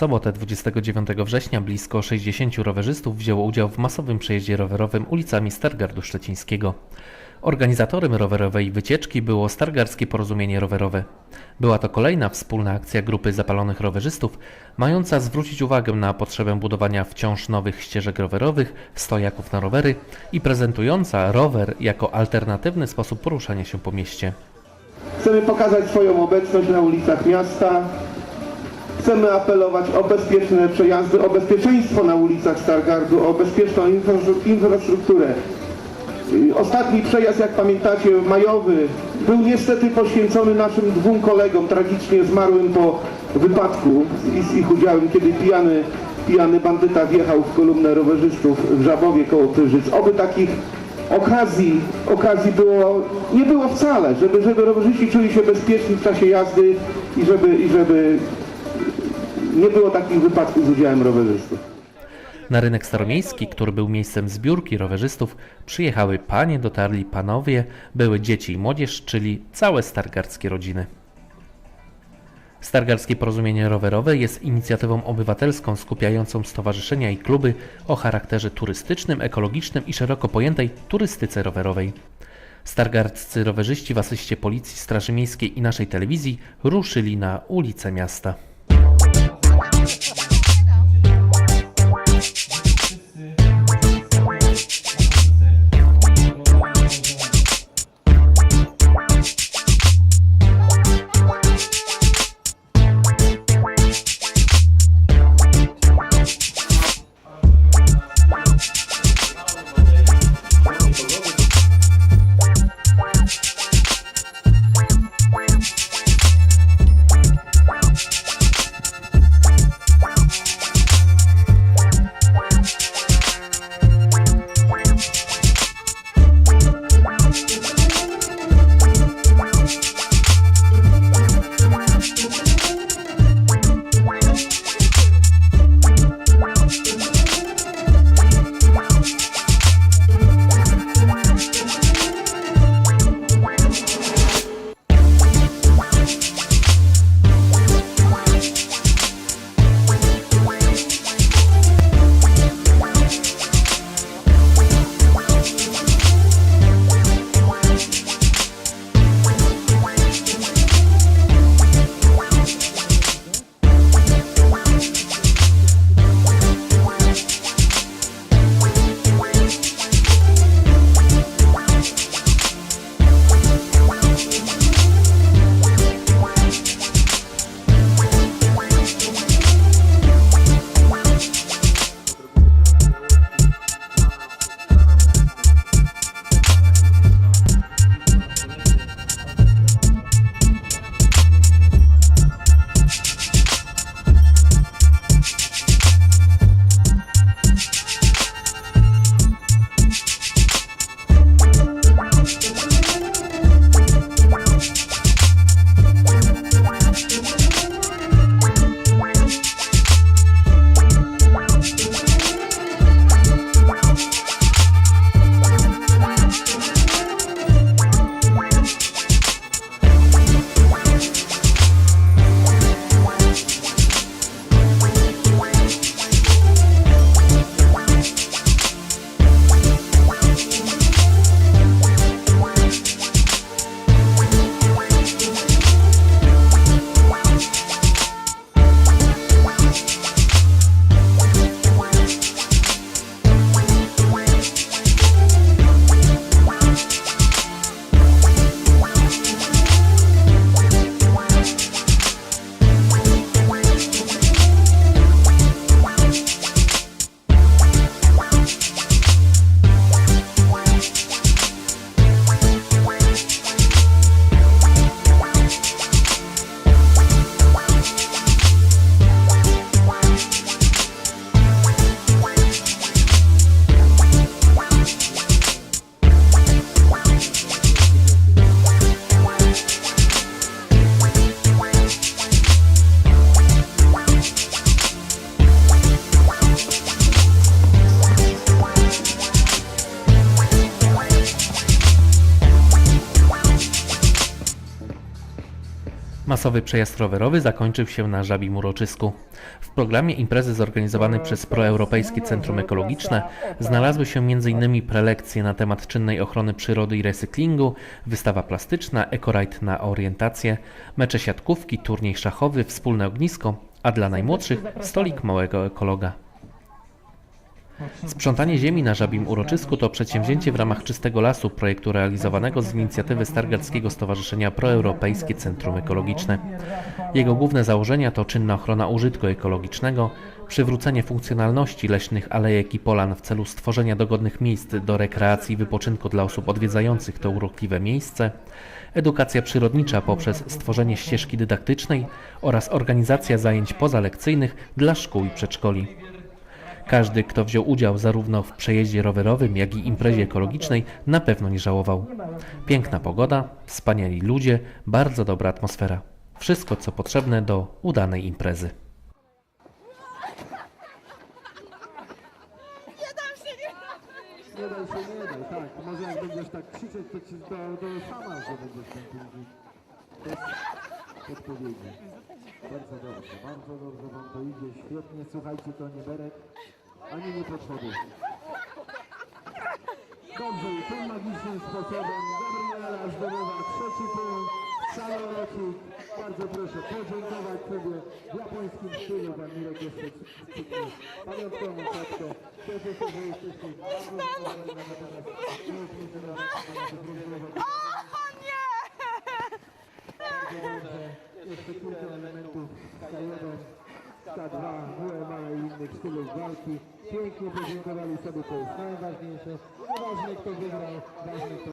sobotę 29 września blisko 60 rowerzystów wzięło udział w masowym przejeździe rowerowym ulicami Stargardu Szczecińskiego. Organizatorem rowerowej wycieczki było Stargardzkie Porozumienie Rowerowe. Była to kolejna wspólna akcja grupy zapalonych rowerzystów, mająca zwrócić uwagę na potrzebę budowania wciąż nowych ścieżek rowerowych, stojaków na rowery i prezentująca rower jako alternatywny sposób poruszania się po mieście. Chcemy pokazać swoją obecność na ulicach miasta. Chcemy apelować o bezpieczne przejazdy, o bezpieczeństwo na ulicach Stargardu, o bezpieczną infra- infrastrukturę. Ostatni przejazd, jak pamiętacie, majowy, był niestety poświęcony naszym dwóm kolegom, tragicznie zmarłym po wypadku z ich udziałem, kiedy pijany, pijany bandyta wjechał w kolumnę rowerzystów w Żabowie koło Pyrzyc. Oby takich okazji, okazji było, nie było wcale, żeby, żeby rowerzyści czuli się bezpieczni w czasie jazdy i żeby, i żeby nie było takich wypadków z udziałem rowerzystów. Na rynek staromiejski, który był miejscem zbiórki rowerzystów, przyjechały panie, dotarli panowie, były dzieci i młodzież, czyli całe stargardzkie rodziny. Stargardzkie Porozumienie Rowerowe jest inicjatywą obywatelską skupiającą stowarzyszenia i kluby o charakterze turystycznym, ekologicznym i szeroko pojętej turystyce rowerowej. Stargardzcy rowerzyści w asyście Policji, Straży Miejskiej i naszej telewizji ruszyli na ulice miasta. Masowy przejazd rowerowy zakończył się na Żabim Uroczysku. W programie imprezy zorganizowanej przez Proeuropejskie Centrum Ekologiczne znalazły się m.in. prelekcje na temat czynnej ochrony przyrody i recyklingu, wystawa plastyczna, ekoride na orientację, mecze siatkówki, turniej szachowy, wspólne ognisko, a dla najmłodszych stolik małego ekologa. Sprzątanie ziemi na Żabim Uroczysku to przedsięwzięcie w ramach Czystego Lasu, projektu realizowanego z inicjatywy Stargardzkiego Stowarzyszenia Proeuropejskie Centrum Ekologiczne. Jego główne założenia to czynna ochrona użytku ekologicznego, przywrócenie funkcjonalności leśnych alejek i polan w celu stworzenia dogodnych miejsc do rekreacji i wypoczynku dla osób odwiedzających to urokliwe miejsce, edukacja przyrodnicza poprzez stworzenie ścieżki dydaktycznej oraz organizacja zajęć pozalekcyjnych dla szkół i przedszkoli. Każdy, kto wziął udział zarówno w przejeździe rowerowym, jak i imprezie ekologicznej, na pewno nie żałował. Piękna pogoda, wspaniali ludzie, bardzo dobra atmosfera. Wszystko, co potrzebne do udanej imprezy. Nie daj się, nie daj, tak. Może jak będziesz tak krzyczeć, to ci to, to sama, że będziesz tam później. Bez podpowiedzi. Bardzo dobrze, bardzo dobrze wam to idzie, świetnie. Słuchajcie, to nie berek, ani nie podchody. Dobrze, tym magicznym sposobem Gabriela zdobywa trzeci punkt. Salorocik, bardzo proszę podziękować sobie w japońskim stylu. Pan Mirek cyknie pamiątkową kartkę. Cieszę się, że jesteście bardzo zadowoleni na że O nie! Jeszcze kilka elementów K1, K2, WMA i innych stylów walki. Pięknie podziękowali sobie, to jest najważniejsze. Nieważne kto wygrał, ważne kto